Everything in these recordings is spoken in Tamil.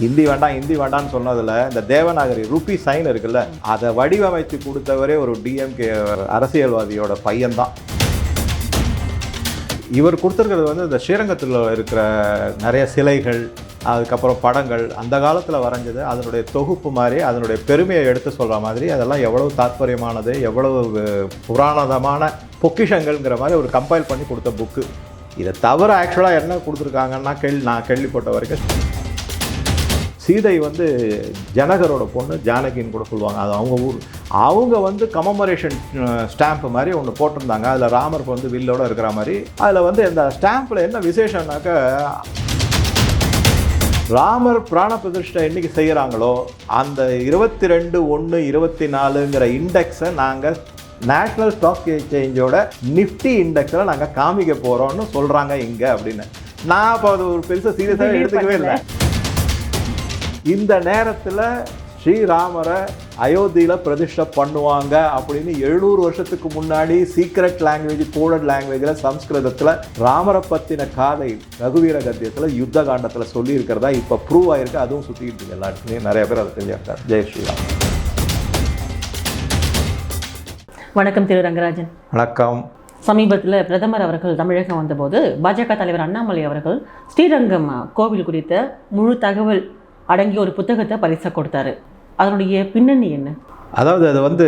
ஹிந்தி வேண்டாம் ஹிந்தி வேண்டாம்னு சொன்னதில் இந்த தேவநாகரி ருப்பி சைன் இருக்குல்ல அதை வடிவமைத்து கொடுத்தவரே ஒரு டிஎம்கே அரசியல்வாதியோட பையன்தான். இவர் கொடுத்துருக்கிறது வந்து இந்த ஸ்ரீரங்கத்தில் இருக்கிற நிறைய சிலைகள் அதுக்கப்புறம் படங்கள் அந்த காலத்தில் வரைஞ்சது அதனுடைய தொகுப்பு மாதிரி அதனுடைய பெருமையை எடுத்து சொல்கிற மாதிரி அதெல்லாம் எவ்வளவு தாத்பரியமானது எவ்வளவு புராணதமான பொக்கிஷங்கள்ங்கிற மாதிரி ஒரு கம்பைல் பண்ணி கொடுத்த புக்கு இதை தவிர ஆக்சுவலாக என்ன கொடுத்துருக்காங்கன்னா கேள்வி நான் கேள்விப்பட்ட வரைக்கும் சீதை வந்து ஜனகரோட பொண்ணு ஜானகின்னு கூட சொல்லுவாங்க. அது அவங்க ஊர். அவங்க வந்து கமமரேஷன் ஸ்டாம்ப் மாதிரி ஒன்று போட்டிருந்தாங்க. அதில் ராமர் வந்து வில்லோட இருக்கிற மாதிரி. அதில் வந்து இந்த ஸ்டாம்பில் என்ன விசேஷம்னாக்க ராமர் பிராண பிரதிஷ்டை என்னைக்கு செய்கிறாங்களோ அந்த இருபத்தி ரெண்டு ஒன்று இருபத்தி நாலுங்கிற இண்டெக்ஸை நாங்கள் நேஷ்னல் ஸ்டாக் எக்ஸ்சேஞ்சோட நிஃப்டி இண்டெக்ஸில் நாங்கள் காமிக்க போகிறோம்னு சொல்கிறாங்க இங்கே அப்படின்னு. நான் அப்போ அது ஒரு பெருசாக சீரியஸாக எடுத்துக்கவே இல்லை. இந்த நேரத்தில் ஸ்ரீராமரை அயோத்தியில் பிரதிஷ்டை பண்ணுவாங்க அப்படின்னு எழுநூறு வருஷத்துக்கு முன்னாடி சீக்ரெட் லாங்குவேஜ் கோடட் லாங்குவேஜில் சம்ஸ்கிருதத்தில் ராமரை பற்றின காதை ரகுவீர கத்தியத்தில் யுத்த காண்டத்தில் சொல்லியிருக்கிறதா இப்போ ப்ரூவ் ஆயிருக்கு. அதுவும் சுற்றிக்கிட்டு இருக்கு எல்லா இடத்துலையும் நிறைய பேர் அதை தெரிஞ்சிருக்காரு ஜெய் ஸ்ரீராம். வணக்கம் திரு ரங்கராஜன். வணக்கம். சமீபத்தில் பிரதமர் அவர்கள் தமிழகம் வந்தபோது பாஜக தலைவர் அண்ணாமலை அவர்கள் ஸ்ரீரங்கம் கோவில் குறித்த முழு தகவல் அடங்கிய ஒரு புத்தகத்தை பரிசா கொடுத்தாரு. அதனுடைய பின்னணி என்ன? அதாவது அது வந்து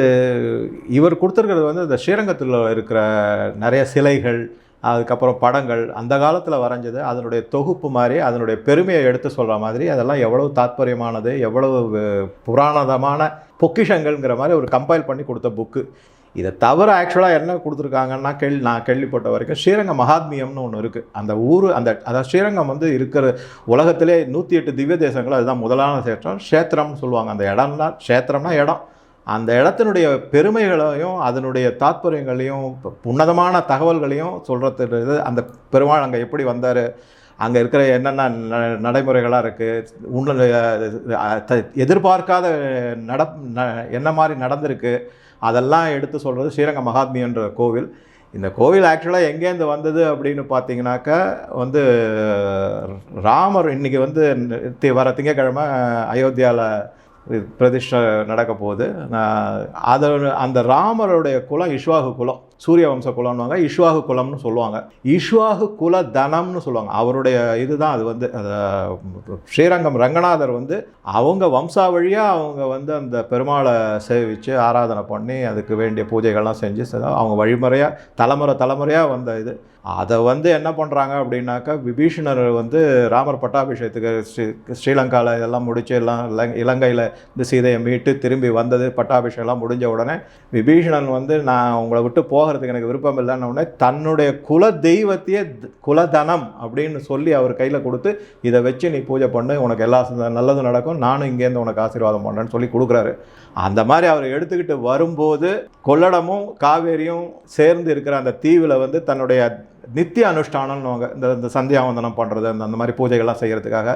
இவர் கொடுத்துருக்கிறது வந்து இந்த ஸ்ரீரங்கத்தில் இருக்கிற நிறைய சிலைகள் அதுக்கப்புறம் படங்கள் அந்த காலத்தில் வரைஞ்சது அதனுடைய தொகுப்பு மாதிரி அதனுடைய பெருமையை எடுத்து சொல்கிற மாதிரி அதெல்லாம் எவ்வளவு தாத்பரியமானது எவ்வளவு புராணதமான பொக்கிஷங்கள்ங்கிற மாதிரி ஒரு கம்பைல் பண்ணி கொடுத்த புக்கு இதை தவிர ஆக்சுவலாக என்ன கொடுத்துருக்காங்கன்னா கேள்வி நான் கேள்விப்பட்ட வரைக்கும் ஸ்ரீரங்க மகாத்மியம்னு ஒன்று இருக்குது அந்த ஊர் அந்த அதாவது ஸ்ரீரங்கம் வந்து இருக்கிற உலகத்திலே நூற்றி எட்டு திவ்ய தேசங்கள் அதுதான் முதலான சேற்றம் க்ஷேத்திரம்னு சொல்லுவாங்க. அந்த இடம்னா க்ஷேத்திரம்னா இடம். அந்த இடத்தினுடைய பெருமைகளையும் அதனுடைய தாத்பரியங்களையும் உன்னதமான தகவல்களையும் சொல்கிறது அந்த பெருமாள் அங்கே எப்படி வந்தார்? அங்கே இருக்கிற என்னென்ன ந- நடைமுறைகளாக இருக்குது உன்ன எதிர்பார்க்காத நட ந- என்ன மாதிரி நடந்திருக்கு? அதெல்லாம் எடுத்து சொல்கிறது ஸ்ரீரங்க மகாத்மியன்ற கோவில். இந்த கோவில் ஆக்சுவலாக எங்கேருந்து வந்தது அப்படின்னு பார்த்தீங்கன்னாக்கா வந்து ராமர் இன்னைக்கு வந்து வர திங்கக்கிழமை அயோத்தியாவில் பிரதிஷ்டை நடக்க போகுது. நான் அதை அந்த ராமருடைய குலம் இஷ்வாகு குலம். சூரிய வம்ச குலம்னுவாங்க இஷ்வாகு குலம்னு சொல்லுவாங்க. இஷ்வாகு குல தனம்னு சொல்லுவாங்க. அவருடைய இதுதான் அது வந்து ஸ்ரீரங்கம் ரங்கநாதர் வந்து அவங்க வம்சாவழியாக அவங்க வந்து அந்த பெருமாளை சேவித்து ஆராதனை பண்ணி அதுக்கு வேண்டிய பூஜைகள்லாம் செஞ்சு அவங்க வழிமுறையாக தலைமுறை தலைமுறையாக வந்த இது. அதை வந்து என்ன பண்ணுறாங்க அப்படின்னாக்கா விபீஷணர் வந்து ராமர் பட்டாபிஷேகத்துக்கு ஸ்ரீ ஸ்ரீலங்காவில் இதெல்லாம் முடிச்சு எல்லாம் இலங் இலங்கையில் இந்த சீதையை மீட்டு திரும்பி வந்தது பட்டாபிஷேகம்லாம் முடிஞ்ச உடனே விபீஷணன் வந்து நான் உங்களை விட்டு போகிறதுக்கு எனக்கு விருப்பம் இல்லைன்னு உடனே தன்னுடைய குல தெய்வத்தையே குலதனம் அப்படின்னு சொல்லி அவர் கையில் கொடுத்து இதை வச்சு நீ பூஜை பண்ணு உனக்கு எல்லா நல்லதும் நடக்கும் நானும் இங்கேருந்து உனக்கு ஆசீர்வாதம் பண்ணுறேன்னு சொல்லி கொடுக்குறாரு. அந்த மாதிரி அவர் எடுத்துக்கிட்டு வரும்போது கொள்ளடமும் காவேரியும் சேர்ந்து இருக்கிற அந்த தீவில் வந்து தன்னுடைய நித்திய அனுஷ்டானம்னுவாங்க இந்த இந்த சந்தியாவந்தனம் பண்ணுறது அந்த அந்த மாதிரி பூஜைகள்லாம் செய்கிறதுக்காக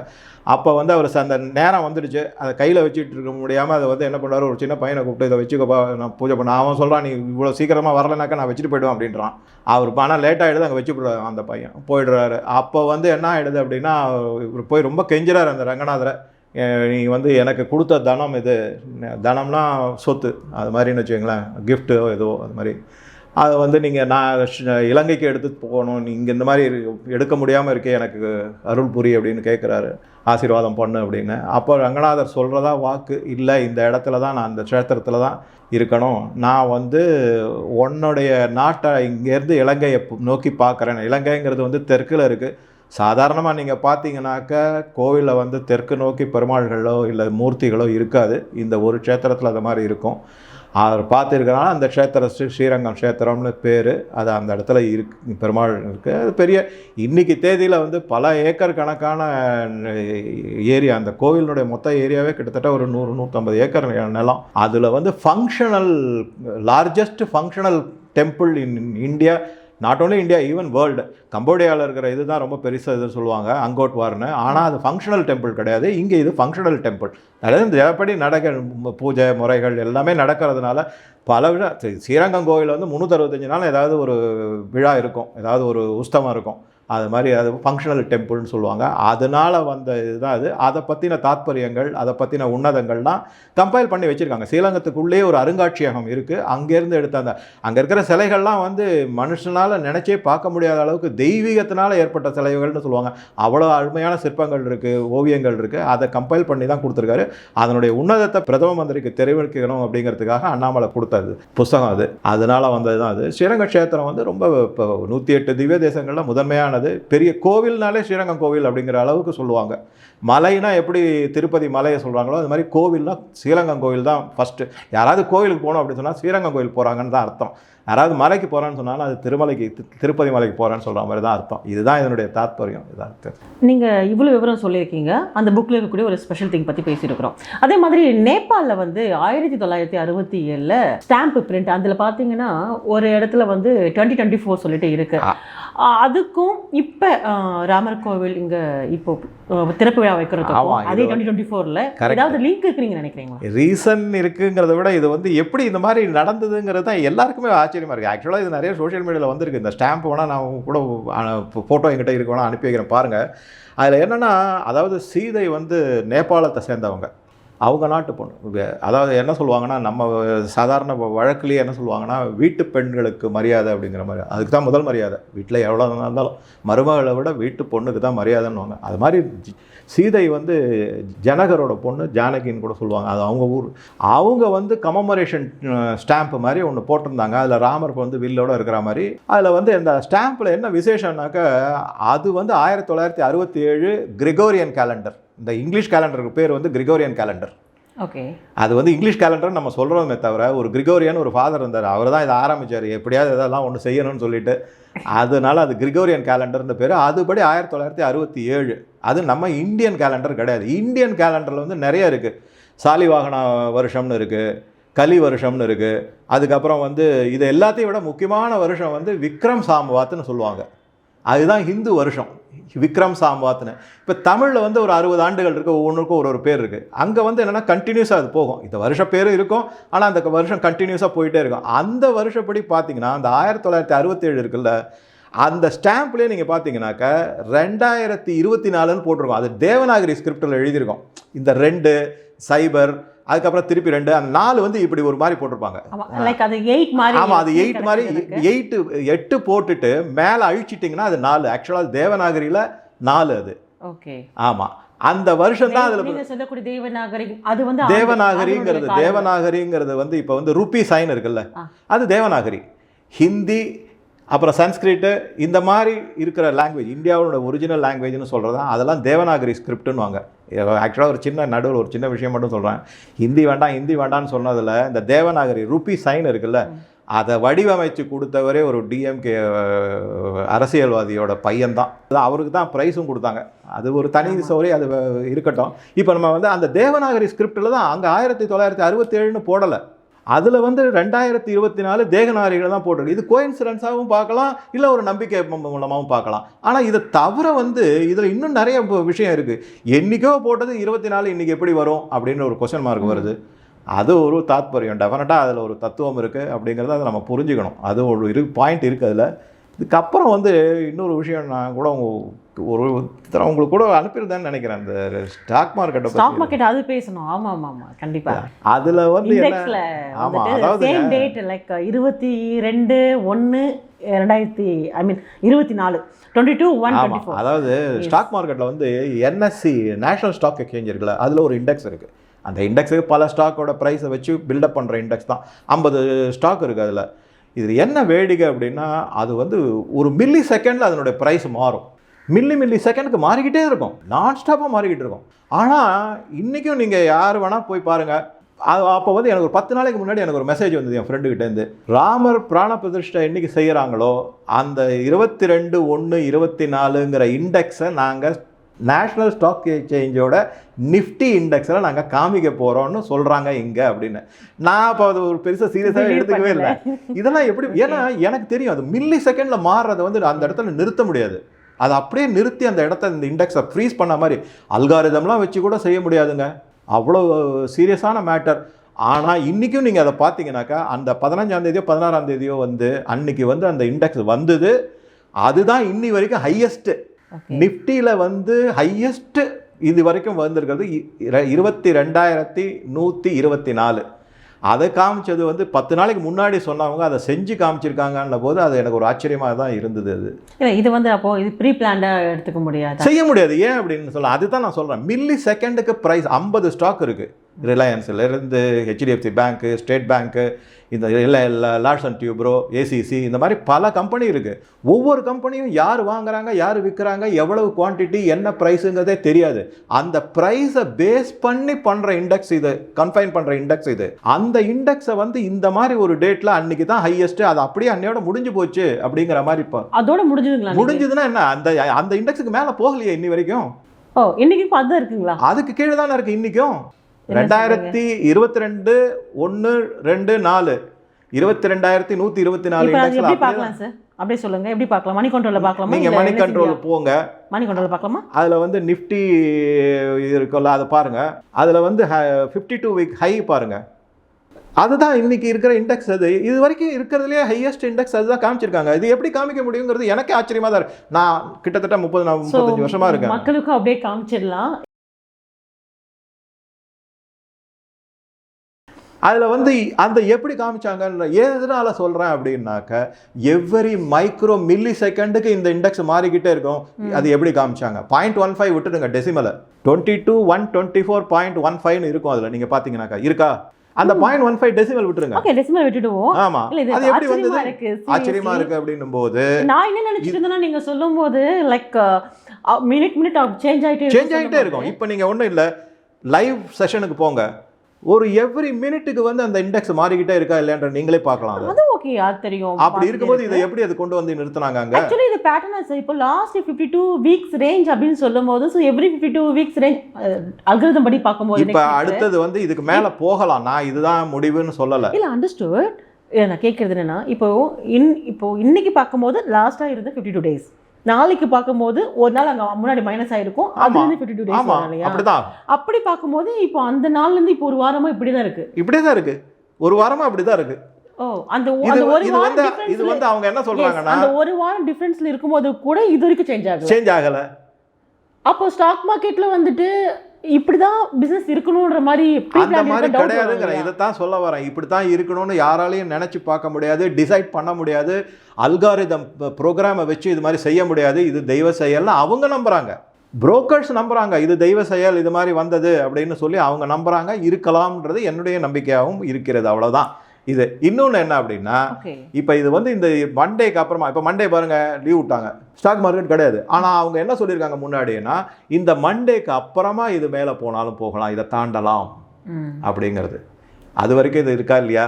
அப்போ வந்து அவர் அந்த நேரம் வந்துடுச்சு. அதை கையில் வச்சுட்டு இருக்க முடியாமல் அதை வந்து என்ன பண்ணுவார்? ஒரு சின்ன பையனை கூப்பிட்டு இதை வச்சுக்கப்பா நான் பூஜை பண்ண அவன் சொல்கிறான் நீ இவ்வளோ சீக்கிரமாக வரலைனாக்கா நான் வச்சுட்டு போயிடுவேன் அப்படின்றான். அவர் ஆனால் லேட் ஆகிடுது அங்கே வச்சு விடுறாரு அந்த பையன். போயிடுறாரு. அப்போ வந்து என்ன ஆகிடுது அப்படின்னா இவர் போய் ரொம்ப கெஞ்சுறாரு அந்த ரங்கநாதரை. நீ வந்து எனக்கு கொடுத்த தனம் இது. தனம்னா சொத்து. அது மாதிரின்னு வச்சுக்கோங்களேன். கிஃப்ட்டோ ஏதோ அது மாதிரி. அதை வந்து நீங்கள் நான் இலங்கைக்கு எடுத்துகிட்டு போகணும். நீங்கள் இந்த மாதிரி எடுக்க முடியாமல் இருக்கே எனக்கு அருள் புரி அப்படின்னு கேட்குறாரு ஆசீர்வாதம் பண்ணு அப்படின்னு. அப்போ ரங்கநாதர் சொல்கிறதா வாக்கு? இல்லை இந்த இடத்துல தான் நான் இந்த க்ஷேத்திரத்தில் தான் இருக்கணும். நான் வந்து உன்னுடைய நாட்டை இங்கேருந்து இலங்கையை நோக்கி பார்க்குறேன். இலங்கைங்கிறது வந்து தெற்கில் இருக்குது சாதாரணமாக நீங்கள் பார்த்தீங்கன்னாக்கா கோவிலில் வந்து தெற்கு நோக்கி பெருமாள்களோ இல்லை மூர்த்திகளோ இருக்காது. இந்த ஒரு க்ஷேத்திரத்தில் அது மாதிரி இருக்கும். அவர் பார்த்துருக்கனால அந்த க்ஷேத்திர ஸ்ரீ ஸ்ரீரங்கம் க்ஷேத்திரம்னு பேர். அது அந்த இடத்துல இருக்கு பெருமாள் இருக்குது அது பெரிய இன்றைக்கி தேதியில் வந்து பல ஏக்கர் கணக்கான ஏரியா அந்த கோவிலுடைய மொத்த ஏரியாவே கிட்டத்தட்ட ஒரு நூறு நூற்றம்பது ஏக்கர் நிலம். அதில் வந்து functional largest functional temple in India not only India even world கம்போடியாவில் இருக்கிற இதுதான் ரொம்ப பெருசாக இது சொல்லுவாங்க அங்கோட் வார்னு ஆனால் அது ஃபங்க்ஷனல் டெம்பிள் கிடையாது. இங்கே இது ஃபங்க்ஷனல் டெம்பிள் அதாவது இந்த எப்படி நடக்க பூஜை முறைகள் எல்லாமே நடக்கிறதுனால பல விழா ஸ்ரீரங்கம் கோவில் வந்து முந்நூற்றறுபத்தஞ்சு நாள் ஏதாவது ஒரு விழா இருக்கும். ஏதாவது ஒரு உஸ்தவம் இருக்கும். அது மாதிரி அது ஃபங்க்ஷனல் டெம்பிள்னு சொல்லுவாங்க. அதனால் வந்த இதுதான் அது அதை பற்றின தாத்பரியங்கள் அதை பற்றின உன்னதங்கள்லாம் கம்பைல் பண்ணி வச்சுருக்காங்க. ஸ்ரீலங்கத்துக்குள்ளேயே ஒரு அருங்காட்சியகம் இருக்குது அங்கேருந்து எடுத்த அந்த அங்கே இருக்கிற சிலைகள்லாம் வந்து மனுஷனால் நினச்சே பார்க்க முடியாத அளவுக்கு தெய்வீகத்தினால் ஏற்பட்ட சிலைகள்னு சொல்லுவாங்க. அவ்வளோ அருமையான சிற்பங்கள் இருக்குது ஓவியங்கள் இருக்குது அதை கம்பைல் பண்ணி தான் கொடுத்துருக்காரு. அதனுடைய உன்னதத்தை பிரதம மந்திரிக்கு தெரிவிக்கணும் அப்படிங்கிறதுக்காக அண்ணாமலை கொடுத்தது புஸ்தகம் அது. அதனால் வந்தது தான் அது. ஸ்ரீரங்க க்ஷேத்திரம் வந்து ரொம்ப இப்போ நூற்றி எட்டு திவ்ய தேசங்களில் முதன்மையானது பெரிய கோவில்னாலே ஸ்ரீரங்கம் கோவில் அப்படிங்கிற அளவுக்கு சொல்லுவாங்க. மலைனா எப்படி திருப்பதி மலையை சொல்கிறாங்களோ அது மாதிரி கோவில்னா ஸ்ரீரங்கம் கோவில் தான் ஃபஸ்ட்டு யாராவது கோவிலுக்கு போகணும் அப்படின்னு சொன்னால் ஸ்ரீரங்கம் கோவில் போகிறாங்கன்னு தான் அர்த்தம். யாராவது மலைக்கு போகிறான்னு சொன்னாலும் அது திருமலைக்கு திருப்பதி மலைக்கு போகிறான்னு சொல்கிற மாதிரி தான் அர்த்தம். இதுதான் இதனுடைய தாத்பரியம் இதாக இருக்குது நீங்கள் இவ்வளோ விவரம் சொல்லியிருக்கீங்க. அந்த புக்கில் இருக்கக்கூடிய ஒரு ஸ்பெஷல் திங் பற்றி பேசியிருக்கிறோம். அதே மாதிரி நேபாளில் வந்து ஆயிரத்தி தொள்ளாயிரத்தி அறுபத்தி ஏழில் ஸ்டாம்ப் பிரிண்ட் அதில் பார்த்தீங்கன்னா ஒரு இடத்துல வந்து டுவெண்ட்டி டுவெண்ட்டி ஃபோர் சொல்லிட்டு இருக்கு. ஆ. ஆ, அதுக்கும் இப்போ ராமர் கோவில் இங்கே இப்போ திறப்பு விழா வைக்கிறதுக்கும். அதே டுவெண்ட்டி டுவெண்ட்டி ஃபோரில். ஏதாவது லிங்க் இருக்கு நீங்கள் நினைக்கிறீங்களா? ரீசன் இருக்குங்கிறத விட இது வந்து எப்படி இந்த மாதிரி நடந்ததுங்கிறது தான் எல்லாருக்குமே ஆச்சரியமாக இருக்குது ஆக்சுவலாக இது நிறைய சோஷியல் மீடியாவில் வந்திருக்கு. இந்த ஸ்டாம்ப் வேணால் நான் கூட ஃபோட்டோ என்கிட்ட இருக்கு வேணால் அனுப்பி வைக்கிறேன் பாருங்கள் அதில் என்னென்னா அதாவது சீதை வந்து நேபாளத்தை சேர்ந்தவங்க. அவங்க நாட்டு பொண்ணு. அதாவது என்ன சொல்லுவாங்கன்னா நம்ம சாதாரண வ- வழக்குலேயே என்ன சொல்லுவாங்கன்னா வீட்டு பெண்களுக்கு மரியாதை அப்படிங்கிற மாதிரி. அதுக்கு தான் முதல் மரியாதை. வீட்டில் எவ்வளோ இருந்தாலும் மருமகளை விட வீட்டு பொண்ணுக்கு தான் மரியாதைன்னுவாங்க. அது மாதிரி சீதை வந்து ஜனகரோட பொண்ணு ஜானகின்னு கூட சொல்லுவாங்க. அது அவங்க ஊர். அவங்க வந்து கமமரேஷன் ஸ்டாம்ப் மாதிரி ஒன்று போட்டிருந்தாங்க. அதில் ராமர் வந்து வில்லோட இருக்கிற மாதிரி. அதில் வந்து இந்த ஸ்டாம்பில் என்ன விசேஷம்னாக்க அது வந்து ஆயிரத்தி தொள்ளாயிரத்தி அறுபத்தி ஏழு கிரிகோரியன் கேலண்டர் இந்த இங்கிலீஷ் கேலண்டருக்கு பேர் வந்து கிரிகோரியன் கேலண்டர். ஓகே. அது வந்து இங்கிலீஷ் கேலண்டர் நம்ம சொல்கிறோமே தவிர ஒரு கிரிகோரியன் ஒரு ஃபாதர் இருந்தார் அவர் தான் இதை ஆரம்பிச்சார். எப்படியாவது இதெல்லாம் ஒன்று செய்யணும்னு சொல்லிட்டு. அதனால அது கிரிகோரியன் கேலண்டர்னு பேர். அதுபடி ஆயிரத்தி தொள்ளாயிரத்தி அறுபத்தி ஏழு அது நம்ம இந்தியன் கேலண்டர் கிடையாது. இந்தியன் கேலண்டரில் வந்து நிறைய இருக்குது சாலிவாகன வருஷம்னு இருக்குது கலி வருஷம்னு இருக்குது அதுக்கப்புறம் வந்து இது எல்லாத்தையும் விட முக்கியமான வருஷம் வந்து விக்ரம் சாம்வாத்னு சொல்லுவாங்க. அதுதான் ஹிந்து வருஷம். விக்ரம் சாம்வாத்னு இப்போ தமிழில் வந்து ஒரு அறுபது ஆண்டுகள் இருக்குது ஒவ்வொன்றுக்கும் ஒரு ஒரு பேர் இருக்குது அங்கே வந்து என்னென்னா கண்டினியூஸாக அது போகும். இந்த வருஷ பேர் இருக்கும் ஆனால் அந்த வருஷம் கண்டினியூஸாக போயிட்டே இருக்கும். அந்த வருஷப்படி பார்த்தீங்கன்னா அந்த ஆயிரத்தி தொள்ளாயிரத்தி அறுபத்தேழு இருக்குல்ல அந்த ஸ்டாம்ப்லேயே நீங்கள் பார்த்தீங்கன்னாக்க ரெண்டாயிரத்தி இருபத்தி நாலுன்னு போட்டிருக்கோம். அது தேவநாகரி ஸ்கிரிப்டில் எழுதியிருக்கோம். இந்த ரெண்டு சைபர் அதுக்கப்புறம் திருப்பி ரெண்டு அந்த நாலு வந்து இப்படி ஒரு மாதிரி போட்டிருப்பாங்க. ஆமாம் அது எயிட் மாதிரி ஆமா அது எயிட் மாதிரி எனக்கு. எயிட்டு எட்டு போட்டுட்டு மேலே அழிச்சிட்டிங்கன்னா அது நாலு. ஆக்சுவலாக தேவநாகரியில் நாலு அது. ஓகே ஆமா. அந்த வருஷம் தான் அதில் சொல்லக்கூடிய தேவநாகரி அது வந்து தேவநாகரிங்கிறது. தேவநாகரிங்கிறது வந்து இப்போ வந்து ருப்பி சைன் இருக்குல்ல. அது தேவநாகரி. ஹிந்தி அப்புறம் சன்ஸ்கிரிட்டு இந்த மாதிரி இருக்கிற லாங்குவேஜ் இந்தியாவோட ஒரிஜினல் லாங்குவேஜ்னு சொல்கிறது அதெல்லாம் தேவநாகரி ஸ்கிரிப்ட்னு வாங்க ஆக்சுவலாக ஒரு சின்ன நடுவில் ஒரு சின்ன விஷயம் மட்டும் சொல்கிறேன் ஹிந்தி வேண்டாம் ஹிந்தி வேண்டாம்னு சொன்னதில் இந்த தேவநாகரி ருப்பி சைன் இருக்குல்ல அதை வடிவமைச்சு கொடுத்தவரே ஒரு டிஎம்கே அரசியல்வாதியோட பையன்தான் அவருக்கு தான் ப்ரைஸும் கொடுத்தாங்க. அது ஒரு தனி சோரி அது இருக்கட்டும். இப்போ நம்ம வந்து அந்த தேவநாகரி ஸ்கிரிப்டில் தான் அங்கே ஆயிரத்தி தொள்ளாயிரத்தி அறுபத்தி ஏழுன்னு போடலை. அதில் வந்து ரெண்டாயிரத்தி இருபத்தி நாலு தேகநாரிகள் தான் போட்டிருக்கு. இது கோயின்சிடன்ஸாகவும் பார்க்கலாம் இல்லை ஒரு நம்பிக்கை மூலமாகவும் பார்க்கலாம். ஆனால் இதை தவிர வந்து இதில் இன்னும் நிறைய விஷயம் இருக்குது என்றைக்கோ போட்டது இருபத்தி நாலு இன்றைக்கி எப்படி வரும் அப்படின்னு ஒரு கொஸ்டின் மார்க் வருது. அது ஒரு தாத்பரியம். டெஃபினட்டாக அதில் ஒரு தத்துவம் இருக்குது அப்படிங்கிறத அதை நம்ம புரிஞ்சுக்கணும். அது ஒரு இரு பாயிண்ட் இருக்குது அதில். இதுக்கப்புறம் வந்து இன்னொரு விஷயம் நான் கூட ஒரு தடவை உங்களுக்கு கூட அனுப்பியிருந்தேன்னு நினைக்கிறேன். அந்த ஸ்டாக் மார்க்கெட்டை ஸ்டாக் மார்க்கெட் அது பேசணும். ஆமா ஆமா ஆமா. கண்டிப்பா. அதில் வந்து என்ன? இண்டெக்ஸ்ல ஆமா, வந்துட்டு அதாவது சேம் டேட் லைக் இருபத்தி ரெண்டு ஒன்று ரெண்டாயிரத்தி ஐ மீன் இருபத்தி நாலு. டுவெண்ட்டி டூ ஒன் அதாவது ஸ்டாக் மார்க்கெட்டில் வந்து என்எஸ்சி நேஷனல் ஸ்டாக் எக்ஸ்சேஞ்ச் இருக்குல்ல அதில் ஒரு இண்டெக்ஸ் இருக்குது அந்த இண்டெக்ஸுக்கு பல ஸ்டாக்கோட ப்ரைஸை வச்சு பில்டப் பண்ணுற இண்டெக்ஸ் தான். ஐம்பது ஸ்டாக் இருக்குது அதில். இது என்ன வேடிக்கை அப்படின்னா அது வந்து ஒரு மில்லி செகண்டில் அதனுடைய ப்ரைஸ் மாறும். மில்லி மில்லி செகண்டுக்கு மாறிக்கிட்டே இருக்கும். நான் ஸ்டாப்பாக மாறிக்கிட்டு இருக்கும். ஆனால் இன்றைக்கும் நீங்கள் யார் வேணால் போய் பாருங்கள் அது அப்போ வந்து எனக்கு ஒரு பத்து நாளைக்கு முன்னாடி எனக்கு ஒரு மெசேஜ் வந்தது என் ஃப்ரெண்டுக்கிட்டேருந்து ராமர் பிராண பிரதிஷ்டை என்னைக்கு செய்கிறாங்களோ அந்த இருபத்தி ரெண்டு ஒன்று இருபத்தி நாலுங்கிற இண்டெக்ஸை நாங்கள் நேஷ்னல் ஸ்டாக் எக்ஸ்சேஞ்சோட நிஃப்டி இண்டெக்ஸில் நாங்கள் காமிக்க போகிறோம்னு சொல்கிறாங்க இங்கே அப்படின்னு. நான் அப்போ அது ஒரு பெருசாக சீரியஸாக எடுத்துக்கவே இல்லை. இதெல்லாம் எப்படி ஏன்னா எனக்கு தெரியும் அது மில்லி செகண்டில் மாறுறதை வந்து அந்த இடத்துல நிறுத்த முடியாது. அதை அப்படியே நிறுத்தி அந்த இடத்த இந்த இண்டெக்ஸை ஃப்ரீஸ் பண்ண மாதிரி அல்காரிதம்லாம் வச்சு கூட செய்ய முடியாதுங்க. அவ்வளோ சீரியஸான மேட்டர் ஆனால் இன்றைக்கும் நீங்கள் அதை பார்த்தீங்கன்னாக்கா அந்த பதினஞ்சாம் தேதியோ பதினாறாம் தேதியோ வந்து அன்னைக்கு வந்து அந்த இண்டெக்ஸ் வந்தது. அதுதான் இன்னி வரைக்கும் ஹையஸ்ட் ஓகே நிஃப்டியில் வந்து ஹையஸ்ட் இது வரைக்கும் வந்திருக்கிறது இருபத்தி ரெண்டாயிரத்தி நூற்றி இருபத்தி நாலு. அதை காமிச்சது வந்து பத்து நாளைக்கு முன்னாடி சொன்னவங்க அதை செஞ்சு காமிச்சிருக்காங்கன்ன போது அது எனக்கு ஒரு ஆச்சரியமாக தான் இருந்தது அது. இல்லை இது வந்து அப்போ இது ப்ரீ பிளான்டாக எடுத்துக்க முடியாது? செய்ய முடியாது. ஏன் அப்படின்னு சொல்ல அதுதான் நான் சொல்கிறேன் மில்லி செகண்டுக்கு ப்ரைஸ் ஐம்பது ஸ்டாக் இருக்குது ரிலையன்ஸ்ல இருந்து ஹெச்டிஎஃப்சி பேங்க்கு ஸ்டேட் பேங்க்கு இந்த லார்ஸ் அண்ட் டியூப்ரோ ஏசிசி இந்த மாதிரி பல கம்பெனி இருக்குது ஒவ்வொரு கம்பெனியும் யார் வாங்குறாங்க யார் விற்கிறாங்க எவ்வளவு குவான்டிட்டி என்ன ப்ரைஸுங்கிறதே தெரியாது. அந்த ப்ரைஸை பேஸ் பண்ணி பண்ணுற இண்டெக்ஸ் இது கன்ஃபைன் பண்ணுற இண்டெக்ஸ் இது. அந்த இண்டெக்ஸை வந்து இந்த மாதிரி ஒரு டேட்டில் அன்னைக்கு தான் ஹையஸ்ட்டு அது அப்படியே அன்னையோட முடிஞ்சு போச்சு அப்படிங்கிற மாதிரி இப்போ. அதோட முடிஞ்சதுங்களா? முடிஞ்சதுன்னா என்ன? அந்த அந்த இண்டெக்ஸுக்கு மேலே போகலையே இன்னி வரைக்கும்? ஓ இன்னைக்கு அதுதான் இருக்குங்களா? அதுக்கு கீழே தானே இருக்கு இன்னைக்கும்? ரெண்டாயிரத்தி இருபத்தி ரெண்டு ஒன்று ரெண்டு நாலு இருபத்தி ரெண்டாயிரத்தி நூற்றி இருபத்தி நாலு பார்க்கலாம் சார் அப்படியே சொல்லுங்க. எப்படி பார்க்கலாம்? மணி கண்ட்ரோலில் பார்க்கலாமா? நீங்கள் மணி கண்ட்ரோல் போங்க. மணி கண்ட்ரோலில் பார்க்கலாமா? அதில் வந்து நிஃப்டி இருக்குல்ல அதை பாருங்க. அதில் வந்து ஃபிஃப்டி டூ வீக் ஹை பாருங்க. அதுதான் இன்னைக்கு இருக்கிற இண்டெக்ஸ் அது. இது வரைக்கும் இருக்கிறதுலே ஹையஸ்ட் இண்டெக்ஸ் அதுதான் காமிச்சிருக்காங்க. இது எப்படி காமிக்க முடியுங்கிறது எனக்கே ஆச்சரியமா தான் இருக்கு. நான் கிட்டத்தட்ட முப்பது முப்பத்தஞ்சு வருஷமா இருக்கேன். மக்களுக்கும் அப்படியே காமிச்சிடலாம். அதில் வந்து அந்த எப்படி காமிச்சாங்கன்ற எதனால சொல்கிறேன் அப்படின்னாக்க எவ்வரி மைக்ரோ மில்லி செகண்டுக்கு இந்த இண்டெக்ஸ் மாறிக்கிட்டே இருக்கும். அது எப்படி காமிச்சாங்க? பாயிண்ட் ஒன் ஃபைவ் விட்டுடுங்க டெசிமலை twenty two one twenty four point one ஃபைவ்னு இருக்கும் அதில் நீங்கள் பார்த்தீங்கன்னாக்கா இருக்கா? அந்த பாயிண்ட் ஒன் ஃபைவ் டெசிமல் விட்டுருங்க ஓகே டெசிமல் விட்டுடுவோம். ஆமா. அது எப்படி வந்தது? இருக்கு ஆச்சரியமா. இருக்கு அப்படின்னும் போது நான் என்ன நினைச்சிட்டு இருந்தேன்னா நீங்க சொல்லும்போது லைக் மினிட் மினிட் சேஞ்ச் ஆயிட்டே சேஞ்ச் ஆகிட்டே இருக்கும். இப்போ நீங்கள் ஒன்றும் இல்லை. லைவ் செஷனுக்கு போங்க. ஒரு எவ்ரி மினிட்டுக்கு வந்து அந்த இண்டெக்ஸ் மாறிக்கிட்டே இருக்கா இல்லைன்ற நீங்களே பார்க்கலாம் அதை. ஓகே அது தெரியும். அப்படி இருக்கும்போது இதை எப்படி அது கொண்டு வந்து நிறுத்துனாங்க அங்க? ஆக்சுவலி இது பேட்டர்ன் சார் இப்போ last fifty two weeks range அப்படின்னு சொல்லும்போது so every fifty two weeks range algorithm படி பார்க்கும்போது இப்ப. அடுத்தது வந்து இதுக்கு மேல போகலாம். நான் இதுதான் முடிவுன்னு சொல்லல. இல்ல அண்டர்ஸ்டுட் நான் கேட்கறது என்னன்னா இப்போ இன் இப்போ இன்னைக்கு பார்க்கும்போது லாஸ்டா இருந்த ஃபிஃப்டி டூ டேஸ் நாளைக்கு பார்க்கும்போது ஒரு நாள் அங்க முன்னாடி மைனஸ் ஆயிருக்கும். அதுல ஆமா. இருந்து ஃபிஃப்டி டூ டேஸ் இல்லையா அப்படிதான். அப்படி பார்க்கும்போது இப்போ அந்த நாள்ல இருந்து இப்போ ஒரு வாரமா இப்படி தான் இருக்கு. இப்படியே தான் இருக்கு. ஒரு வாரமா அப்படிதான் இருக்கு. ஓ அந்த ஒரு வாரம் இது வந்து அவங்க என்ன சொல்றாங்கன்னா அந்த ஒரு வாரம் டிஃபரன்ஸ்ல இருக்கும்போது கூட இது வரைக்கும் சேஞ்ச் ஆகுது சேஞ்ச் ஆகல. அப்போ ஸ்டாக் மார்க்கெட்ல வந்துட்டு இப்படிதான் பிசினஸ் இருக்கணும்ன்ற மாதிரி அந்த மாதிரி கிடையாதுங்கிற இதைத்தான் சொல்ல வரேன். இப்படித்தான் இருக்கணும்னு யாராலையும் நினைச்சு பார்க்க முடியாது டிசைட் பண்ண முடியாது அல்காரிதம் ப்ரோக்ராமை வச்சு இது மாதிரி செய்ய முடியாது. இது தெய்வ செயல்னு அவங்க நம்புறாங்க. புரோக்கர்ஸ் நம்புறாங்க இது தெய்வ செயல் இது மாதிரி வந்தது அப்படின்னு சொல்லி அவங்க நம்புறாங்க. இருக்கலாம்ன்றது என்னுடைய நம்பிக்கையாகவும் இருக்கிறது. அவ்வளவுதான். இது இன்னொன்று என்ன அப்படின்னா இப்போ இது வந்து இந்த மண்டேக்கு அப்புறமா இப்போ மண்டே பாருங்க லீவ் விட்டாங்க. ஸ்டாக் மார்க்கெட் கிடையாது. ஆனால் அவங்க என்ன சொல்லியிருக்காங்க முன்னாடினா இந்த மண்டேக்கு அப்புறமா இது மேலே போனாலும் போகலாம் இதை தாண்டலாம் அப்படிங்கிறது. அது வரைக்கும் இது இருக்கா இல்லையா?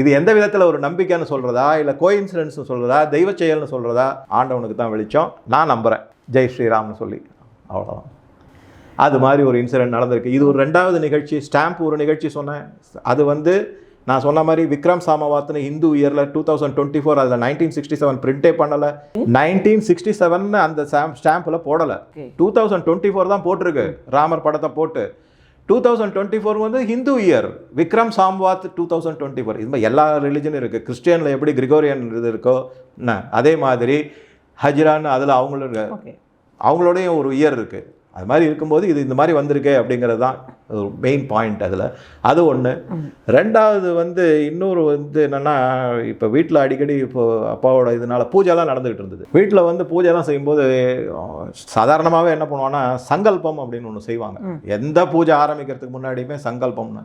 இது எந்த விதத்தில் ஒரு நம்பிக்கைன்னு சொல்கிறதா இல்லை கோயின்சிடன்ஸ் சொல்கிறதா தெய்வ செயல்னு சொல்கிறதா ஆண்டவனுக்கு தான் வெளிச்சம். நான் நம்புகிறேன் ஜெய் ஸ்ரீராம்னு சொல்லி. அவ்வளோதான் அது மாதிரி ஒரு இன்சிடென்ட் நடந்திருக்கு. இது ஒரு ரெண்டாவது நிகழ்ச்சி. ஸ்டாம்ப் ஒரு நிகழ்ச்சி சொன்னேன். அது வந்து நான் சொன்ன மாதிரி விக்ரம் சாமவாத்னு இந்து இயரில் டூ தௌசண்ட் டுவெண்ட்டி ஃபோர் அதில் நைன்டீன் சிக்ஸ்டி செவன் பிரிண்டே பண்ணலை. நைன்டீன் சிக்ஸ்டி செவன் அந்த ஸ்டாம்ப் ஸ்டாம்பில் போடலை. டூ தௌசண்ட் டுவெண்ட்டி ஃபோர் தான் போட்டிருக்கு. ராமர் படத்தை போட்டு. டூ தௌசண்ட் டுவெண்ட்டி ஃபோர் வந்து Hindu year Vikram Samvat two thousand twenty four இது மாதிரி எல்லா ரிலிஜனும் இருக்குது கிறிஸ்டியனில் எப்படி கிரிகோரியன் இது இருக்கோ அதே மாதிரி ஹஜ்ரான்னு அதில் அவங்களோட ஓகே அவங்களோடையும் ஒரு இயர் இருக்குது அது மாதிரி இருக்கும்போது இது இந்த மாதிரி வந்திருக்கே அப்படிங்கிறது தான். மெயின் பாயிண்ட் அதில். அது ஒன்று ரெண்டாவது வந்து இன்னொரு வந்து என்னென்னா இப்போ வீட்டில் அடிக்கடி இப்போ அப்பாவோட இதனால பூஜைலாம் நடந்துகிட்டு இருந்தது. வீட்டில் வந்து பூஜைலாம் செய்யும்போது சாதாரணமாகவே என்ன பண்ணுவாங்கன்னா சங்கல்பம் அப்படின்னு ஒன்று செய்வாங்க. எந்த பூஜை ஆரம்பிக்கிறதுக்கு முன்னாடியுமே சங்கல்பம்னு.